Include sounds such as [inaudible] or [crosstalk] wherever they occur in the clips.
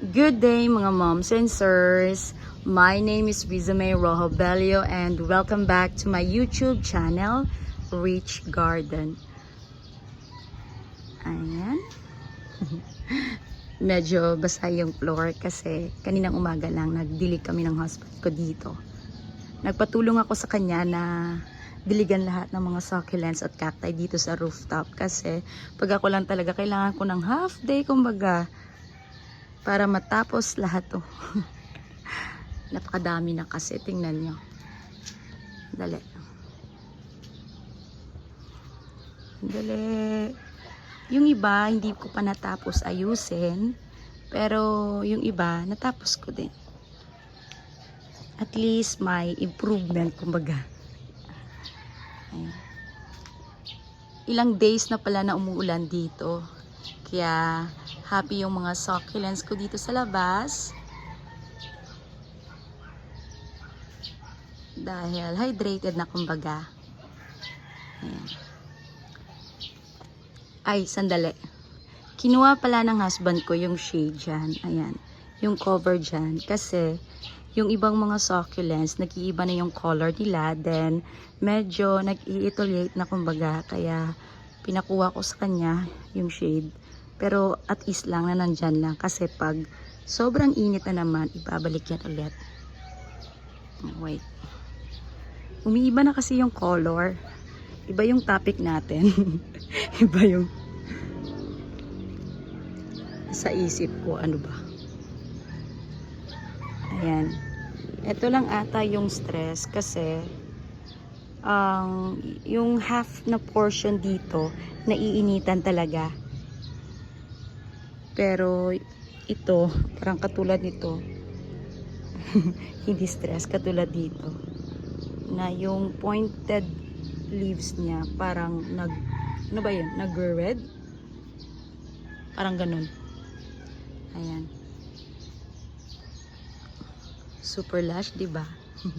Good day mga moms and sirs. My name is Rizame Rojo and welcome back to my YouTube channel, Rich Garden. Ayan. [laughs] Medyo basa yung floor kasi kaninang umaga lang nagdilig kami ng husband ko dito. Nagpatulong ako sa kanya na diligan lahat ng mga succulents at cacti dito sa rooftop kasi pag ako lang talaga kailangan ko ng half day kumbaga para matapos lahat to. [laughs] Napakadami na kasi, tingnan nyo. Dali. Dali. Yung iba, hindi ko pa natapos ayusin. Pero yung iba, natapos ko din. At least may improvement, kumbaga. Ayan. Ilang days na pala na umuulan dito. Kaya happy yung mga succulents ko dito sa labas. Dahil hydrated na kumbaga. Ay, sandali. Kinuha pala ng husband ko yung shade dyan. Ayan. Yung cover dyan. Kasi, yung ibang mga succulents, nag-iiba na yung color nila. Then, medyo nag-i-etoliate na kumbaga. Kaya, pinakuha ko sa kanya yung shade. Pero, at least lang na nandyan lang. Kasi pag sobrang init na naman, ibabalik yan ulit. Wait. Umiiba na kasi yung color. Iba yung topic natin. [laughs] Iba yung sa isip ko. Ano ba? Ayan. Ito lang ata yung stress kasi ang yung half na portion dito naiinitan talaga. Pero ito, parang katulad nito. [laughs] hindi stress katulad dito. Na yung pointed leaves niya parang nag ano ba yun? Nag-red? Parang ganun. Ayan. Super lush, di ba? [laughs]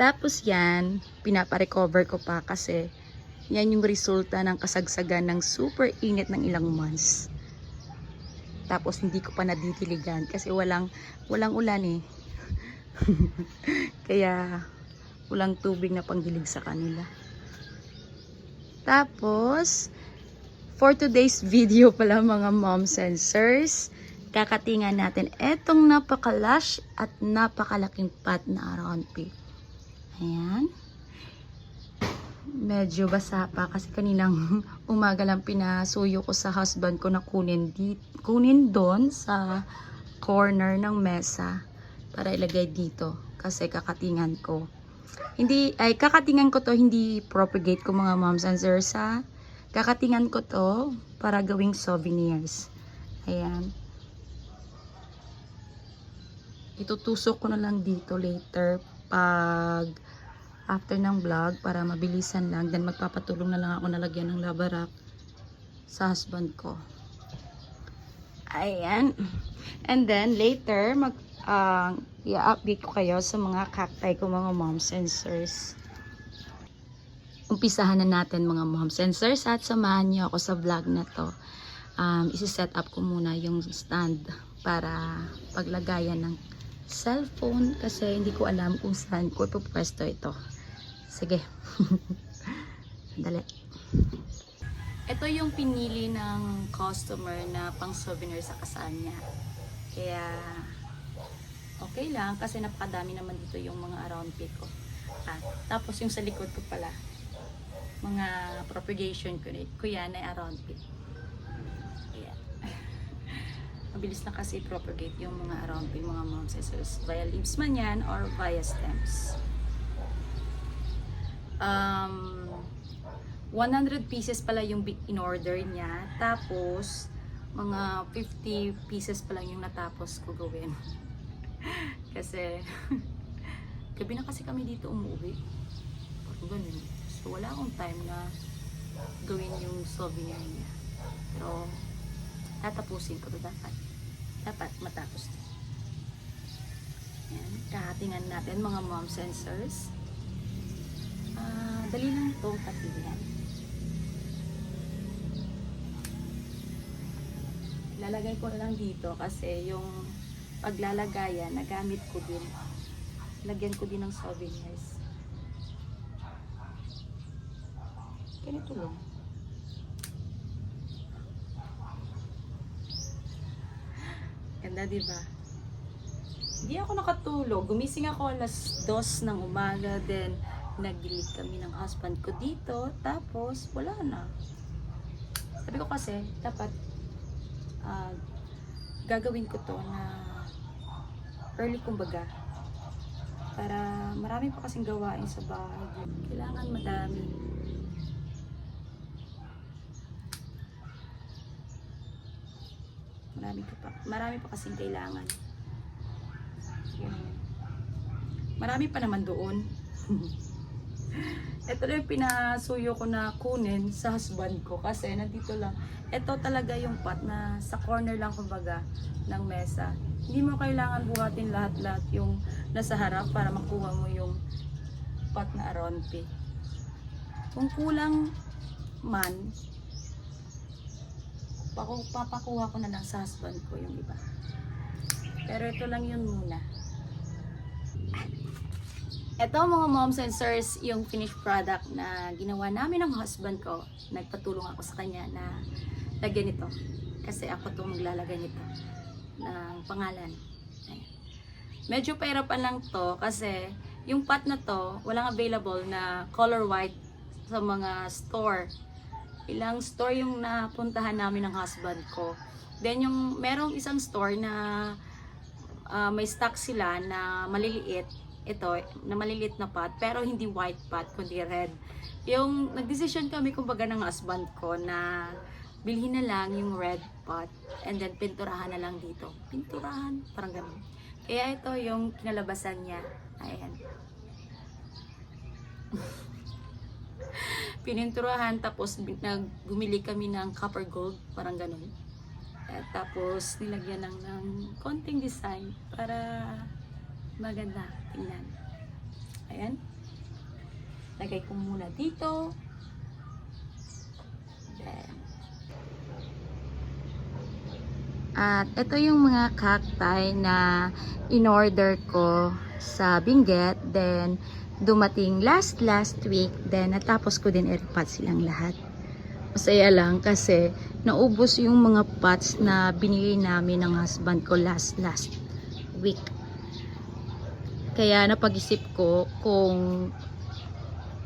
Tapos yan, pinapa-recover ko pa kasi yan yung resulta ng kasagsagan ng super init ng ilang months. Tapos hindi ko pa nadidiligan kasi walang walang ulan eh. [laughs] Kaya walang tubig na pangdilig sa kanila. Tapos for today's video pala mga moms and sirs, kakatingan natin etong napakalash at napakalaking pot na around pig. Ayan. Medyo basa pa kasi kaninang [laughs] umaga lang pinasuyo ko sa husband ko na kunin, di, kunin doon sa corner ng mesa para ilagay dito kasi kakatingan ko. Hindi, ay kakatingan ko to, hindi propagate ko mga moms and sirs ha. Kakatingan ko to para gawing souvenirs. Ayan. Itutusok ko na lang dito later pag after ng vlog para mabilisan lang. Then magpapatulong na lang ako nalagyan ng labarak sa husband ko. Ayan. And then later mag uh, i-update ko kayo sa mga cacti ko mga moms and sirs. Umpisahan na natin mga moms and sirs at samahan niyo ako sa vlog na to. Um, isi-set up ko muna yung stand para paglagayan ng cellphone kasi hindi ko alam kung saan ko ipupwesto ito. Sige. [laughs] Dali. Ito yung pinili ng customer na pang souvenir sa kasal niya. Kaya okay lang kasi napakadami naman dito yung mga around pick ko. Ah, tapos yung sa likod ko pala mga propagation ko, ko yan ay around pick. [laughs] Mabilis na kasi propagate yung mga around pick, mga mounds via leaves man yan or via stems. Um, 100 pieces pala yung big in order niya. Tapos, mga 50 pieces pa lang yung natapos ko gawin. [laughs] kasi, [laughs] gabi na kasi kami dito umuwi. Parang ganun. So, wala akong time na gawin yung souvenir niya. Pero, tatapusin ko to dapat. Dapat matapos. Yan. Kahatingan natin mga mom sensors. Ah, dali lang itong patihan. lalagay ko lang dito kasi yung paglalagayan, nagamit ko din. Lagyan ko din ng souvenirs. Ganito lang. Ganda, di ba? Hindi ako nakatulog. Gumising ako alas 2 ng umaga. Then, nagdilig kami ng husband ko dito. Tapos, wala na. Sabi ko kasi, dapat ah, gagawin ko to na early kumbaga. Para marami pa kasing gawain sa bahay. Kailangan madami. Marami pa, pa marami pa kasing kailangan. Yun. Marami pa naman doon. [laughs] Ito na yung pinasuyo ko na kunin sa husband ko kasi nandito lang. Ito talaga yung pot na sa corner lang kumbaga ng mesa. Hindi mo kailangan buhatin lahat-lahat yung nasa harap para makuha mo yung pot na aronpe. Kung kulang man, paku papakuha ko na lang sa husband ko yung iba. Pero ito lang yun muna. Ito mga moms and sirs, yung finished product na ginawa namin ng husband ko. Nagpatulong ako sa kanya na lagyan ito. Kasi ako itong maglalagay nito ng pangalan. Ayan. Medyo pahirapan lang to kasi yung pot na to, walang available na color white sa mga store. Ilang store yung napuntahan namin ng husband ko. Then yung merong isang store na ah, may stock sila na maliliit ito, na maliliit na pot, pero hindi white pot, kundi red. Yung nagdesisyon kami kumbaga ng husband ko na bilhin na lang yung red pot and then pinturahan na lang dito. Pinturahan, parang ganun. Kaya ito yung kinalabasan niya. Ayan. [laughs] Pininturahan tapos nag bumili kami ng copper gold, parang ganun. At tapos nilagyan lang ng konting design para maganda tingnan. Ayan. Lagay ko muna dito. Then, At ito yung mga cacti na in-order ko sa Benguet. Then, dumating last last week. Then, natapos ko din i-repat silang lahat. Masaya lang kasi naubos yung mga pots na binili namin ng husband ko last last week. Kaya napag-isip ko kung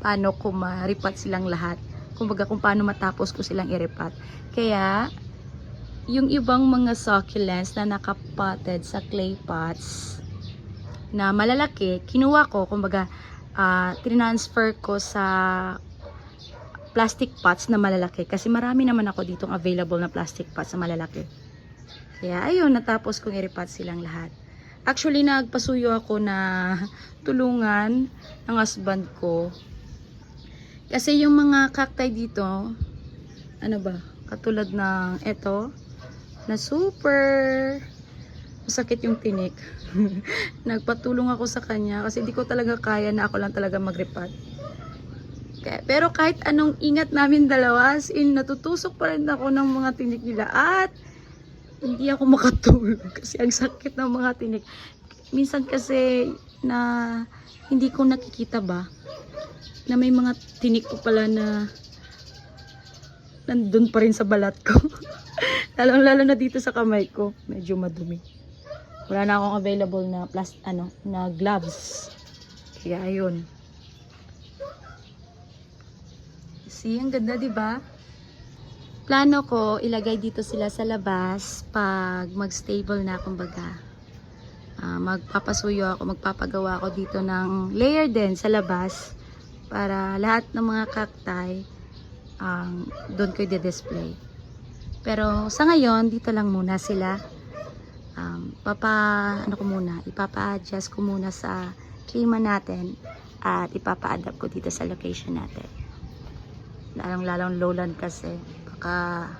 paano ko ma-repat silang lahat. Kumbaga kung paano matapos ko silang i-repat. Kaya yung ibang mga succulents na nakapotted sa clay pots na malalaki, kinuha ko, kumbaga, uh, transfer ko sa plastic pots na malalaki. Kasi marami naman ako ditong available na plastic pots na malalaki. Kaya ayun, natapos kong i-repot silang lahat. Actually, nagpasuyo ako na tulungan ng husband ko. Kasi yung mga cacti dito, ano ba, katulad ng eto, na super masakit yung tinik. [laughs] Nagpatulong ako sa kanya kasi hindi ko talaga kaya na ako lang talaga magripat. Kaya, pero kahit anong ingat namin dalawa, as in, natutusok pa rin ako ng mga tinik nila at hindi ako makatulog [laughs] kasi ang sakit ng mga tinik. Minsan kasi na hindi ko nakikita ba na may mga tinik ko pala na nandun pa rin sa balat ko. [laughs] Lalong lalo na dito sa kamay ko, medyo madumi. Wala na akong available na plus ano, na gloves. Kaya ayun. See, ang ganda, 'di ba? Plano ko ilagay dito sila sa labas pag mag-stable na kumbaga. Ah, magpapasuyo ako, magpapagawa ako dito ng layer din sa labas para lahat ng mga cacti ang doon ko i-display. Pero sa ngayon, dito lang muna sila. Um, papa, ano ko muna, ipapa-adjust ko muna sa klima natin at ipapa-adapt ko dito sa location natin. Lalong-lalong lowland kasi. Baka,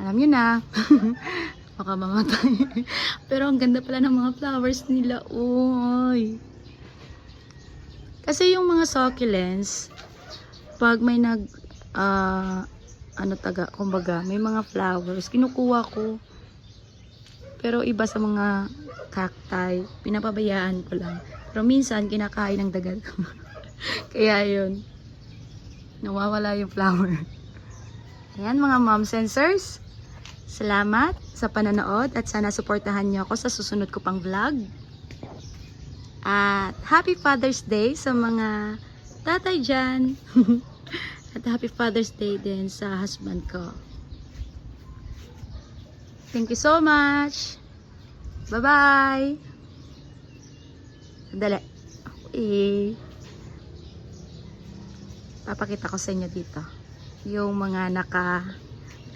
alam nyo na, [laughs] baka mamatay. [laughs] Pero ang ganda pala ng mga flowers nila. Uy! Kasi yung mga succulents, pag may nag, ah, ano taga, kumbaga, may mga flowers. Kinukuha ko. Pero iba sa mga cacti, pinapabayaan ko lang. Pero minsan, kinakain ng dagat. [laughs] Kaya yun. Nawawala yung flower. Ayan mga mom sensors. Salamat sa pananood at sana suportahan niyo ako sa susunod ko pang vlog. At Happy Father's Day sa mga tatay dyan. [laughs] at Happy Father's Day din sa husband ko. Thank you so much. Bye-bye. Sandali. Eh, papakita ko sa inyo dito. Yung mga naka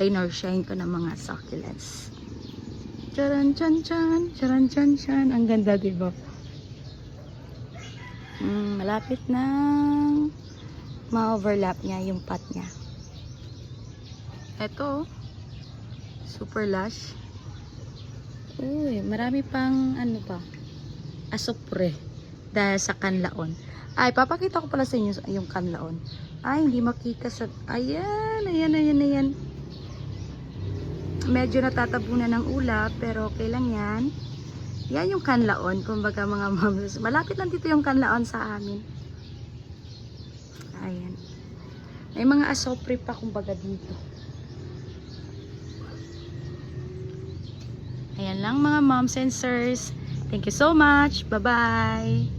rain ko ng mga succulents. Charan chan chan, charan chan chan. Ang ganda, di ba? Mm, malapit na ma-overlap niya yung pot niya. Ito, super lush. Uy, marami pang ano pa, asopre dahil sa kanlaon. Ay, papakita ko pala sa inyo yung kanlaon. Ay, hindi makita sa... Ayan, ayan, ayan, ayan. Medyo natatabunan ng ulap, pero okay lang yan. Yan yung kanlaon, kumbaga mga [laughs] moms. Malapit lang dito yung kanlaon sa amin. Ayan. May mga asopre pa, kumbaga dito. Ayan lang mga moms and sirs. Thank you so much. Bye-bye.